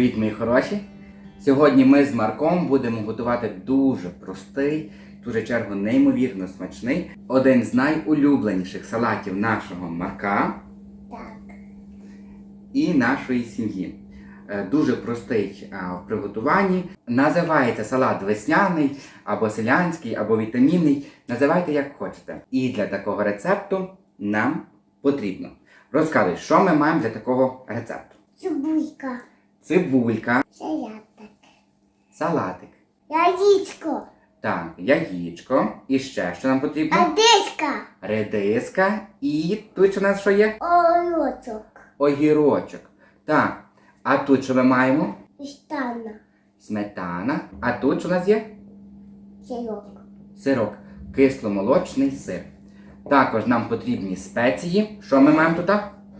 Привіт, мої хороші! Сьогодні ми з Марком будемо готувати дуже простий, в ту же чергу неймовірно смачний, один з найулюбленіших салатів нашого Марка Так. і нашої сім'ї. Е, Дуже простий е, в приготуванні. Називається салат весняний, або селянський, або вітамінний. Називайте як хочете. І для такого рецепту нам потрібно. Розказуй, що ми маємо для такого рецепту. Цибулька. Цибулька, Салятик. салатик. Яєчко. Так, яєчко. І ще що нам потрібно? Одеська. Редиска. І тут що у нас що є? Олочок. Огірочок. Так. А тут що ми маємо? Штана. Сметана. А тут що у нас є? Чайок. Сирок. Кисломолочний сир. Також нам потрібні спеції. Що ми маємо тут?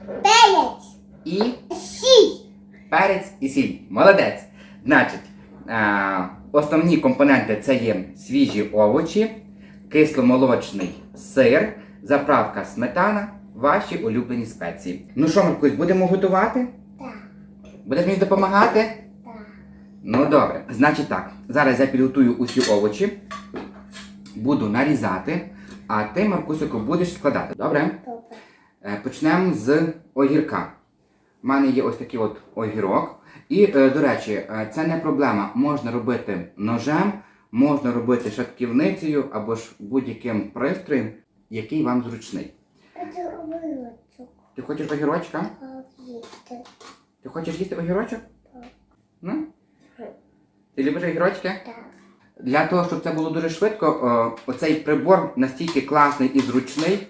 Перець. І. перець і сіль. Молодець. Значить, основні компоненти це є свіжі овочі, кисломолочний сир, заправка сметана, ваші улюблені спеції. Ну що, Маркусь, будемо готувати? Так. Будеш мені допомагати? Так. Ну добре. Значить так, зараз я підготую усі овочі, буду нарізати, а ти, Маркусику, будеш складати. Добре? Добре. Е, Почнемо з огірка. У мене є ось такий от огірок. І, е, до речі, е, це не проблема. Можна робити ножем, можна робити шатківницею або ж будь-яким пристроєм, який вам зручний. Це. Ти хочеш огірочка? Їсти. Ти хочеш їсти огірочок? Так. Ну? Ти любиш огірочки? Так. Для того, щоб це було дуже швидко, е, оцей прибор настільки класний і зручний,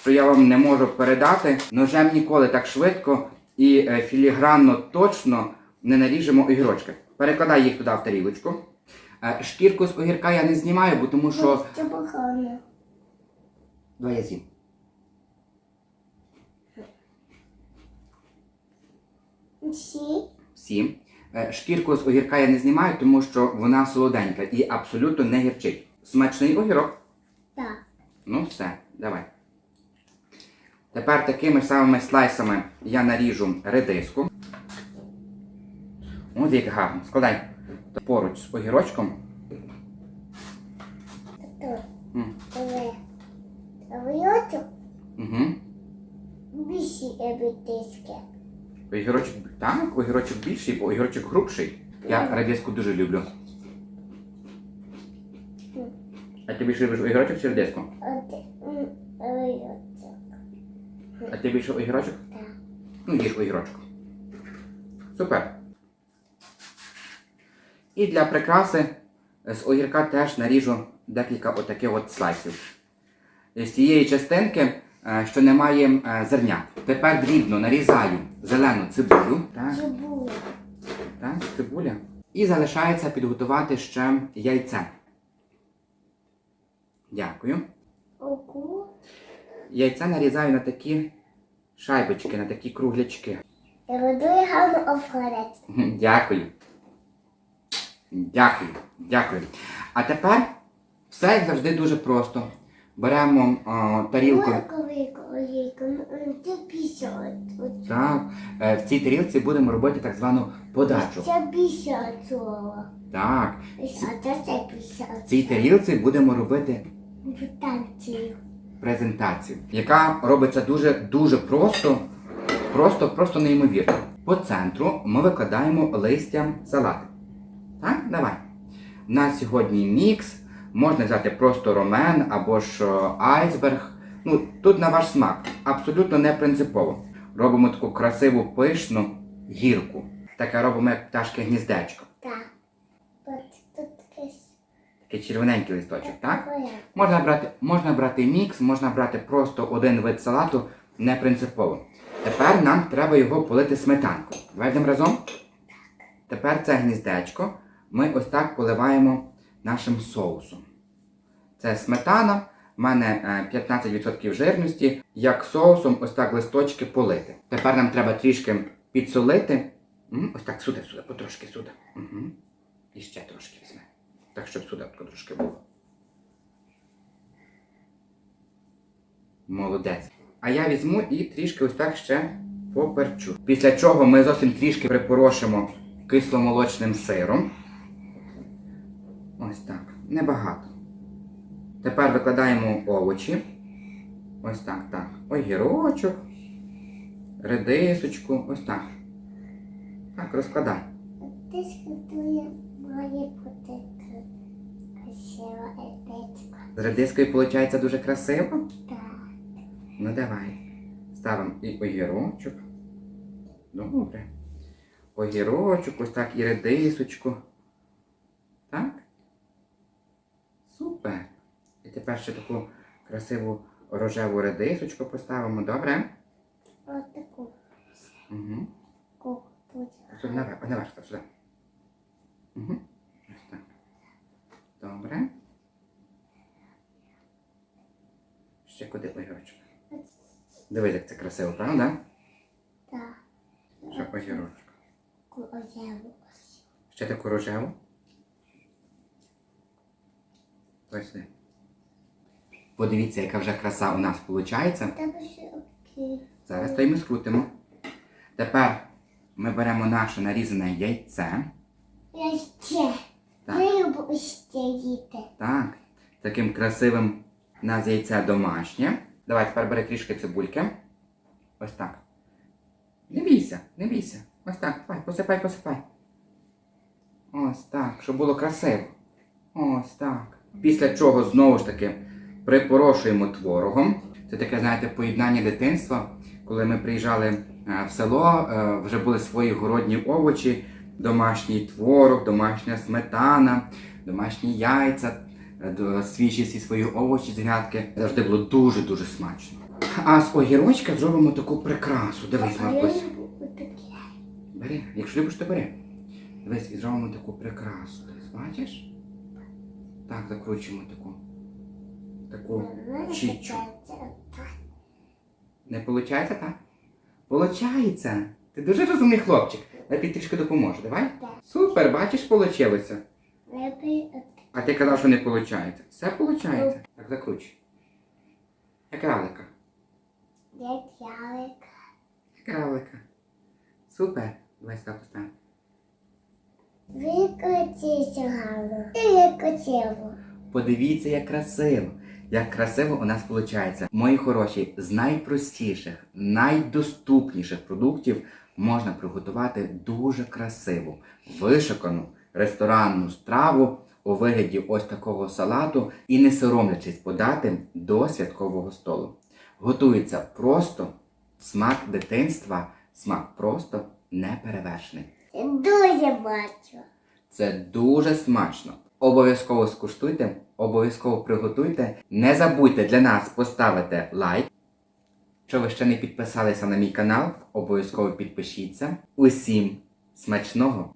що я вам не можу передати. Ножем ніколи так швидко і е, філігранно точно не наріжемо огірочки. Перекладай їх туди в тарілочку. Е, Шкірку з огірка я не знімаю, бо тому що. Це погано. Давай я з'їм. Сіль. Всім. Е, Шкірку з огірка я не знімаю, тому що вона солоденька і абсолютно не гірчить. Смачний огірок. Так. Ну все, давай. Тепер такими самими слайсами я наріжу редиску. От як гарно. Складай поруч з огірочком. Але. Угу. Більші ебітиськи. Огірочок, так, огірочок більший, бо огірочок грубший. Я редиску дуже люблю. А ти більше любиш огірочок чи редиску? Олочок. А ти більше огірочок? Так. Ну, їж огірочку. Супер. І для прикраси з огірка теж наріжу декілька отаких от слайсів. З цієї частинки, е, що не має е, зерня. Тепер дрібно нарізаю зелену цибулю. Так, Цибуля. так, цибуля. І залишається підготувати ще яйце. Дякую. Яйце нарізаю на такі шайбочки, на такі круглячки. Я буду гарно. Мгм, Дякую. Дякую, дякую. А тепер все як завжди дуже просто. Беремо о, тарілку. Після. Так, е, в цій тарілці будемо робити так звану подачу. Так, А це це в цій тарілці будемо робити Танцію. презентацію, яка робиться дуже дуже просто, просто, просто неймовірно. По центру ми викладаємо листя салати. Так, давай. У нас сьогодні мікс. Можна взяти просто ромен або ж е, айсберг. Ну, тут на ваш смак. Абсолютно не принципово. Робимо таку красиву пишну гірку. Таке робимо як пташки гніздечко. Так. От тут таке Такий червоненький листочок, так? Можна брати, можна брати мікс, можна брати просто один вид салату, не принципово. Тепер нам треба його полити сметанкою. Давай йдемо разом. Тепер це гніздечко ми ось так поливаємо нашим соусом. Це сметана, в мене е, 15% жирності. Як соусом ось так листочки полити. Тепер нам треба трішки підсолити. Ось так сюди, сюди, потрошки сюди. Угу. І ще трошки візьме. Так, щоб сюди трошки було. Молодець. А я візьму і трішки ось так ще поперчу. Після чого ми зовсім трішки припорошимо кисломолочним сиром. Ось так. Небагато. Тепер викладаємо овочі. Ось так, так. Огірочок, редисочку, ось так. Так, розкладай. Ти скотує має бути красива. З редискою виходить дуже красиво. Так. Ну давай. Ставимо і огірочок. Добре. Огірочок, ось так і редисочку. Так? Супер. І тепер ще таку красиву рожеву редисочку поставимо, добре? Ось таку Угу. Сюди наверх, наверх, сюди. Угу. Добре. Ще куди огірочок? Дивись, як це красиво, правда? Так. Ще огірочок. Козяву. Ще таку рожеву. Ось сюди. Подивіться, яка вже краса у нас виходить. Зараз то й ми скрутимо. Тепер ми беремо наше нарізане яйце. Я ще. Так. Таким красивим у нас яйце домашнє. Давай тепер бери трішки цибульки. Ось так. Не бійся, не бійся. Ось так, давай, посипай, посипай. Ось так, щоб було красиво. Ось так. Після чого знову ж таки припорошуємо творогом. Це таке, знаєте, поєднання дитинства. Коли ми приїжджали е, в село, е, вже були свої городні овочі, домашній творог, домашня сметана, домашні яйця, е, свіжі всі свої овочі з грядки. Завжди було дуже-дуже смачно. А з огірочка зробимо таку прикрасу. Дивись, Маркусь. Бери, якщо любиш, то бери. Дивись, і зробимо таку прикрасу. Дивись, бачиш? Так, закручуємо таку. Таку. Чічу. Не виходить, так? Получається. Ти дуже розумний хлопчик. Тобі трішки допоможу, давай? Так. Супер, бачиш, получилося. Риби А ти казав, що не виходить. Все виходить. Так, закручуй. Як равлика. як ялик. Як равлика. Супер. Давай сюди поставимо. Викотіться гарно. Ти як. Подивіться, як красиво. Як красиво у нас виходить. Мої хороші, з найпростіших, найдоступніших продуктів можна приготувати дуже красиву, вишикану ресторанну страву у вигляді ось такого салату і не соромлячись подати до святкового столу. Готується просто смак дитинства, смак просто неперевершений. Дуже бачу. Це дуже смачно. Обов'язково скуштуйте, обов'язково приготуйте. Не забудьте для нас поставити лайк. Якщо ви ще не підписалися на мій канал, обов'язково підпишіться. Усім смачного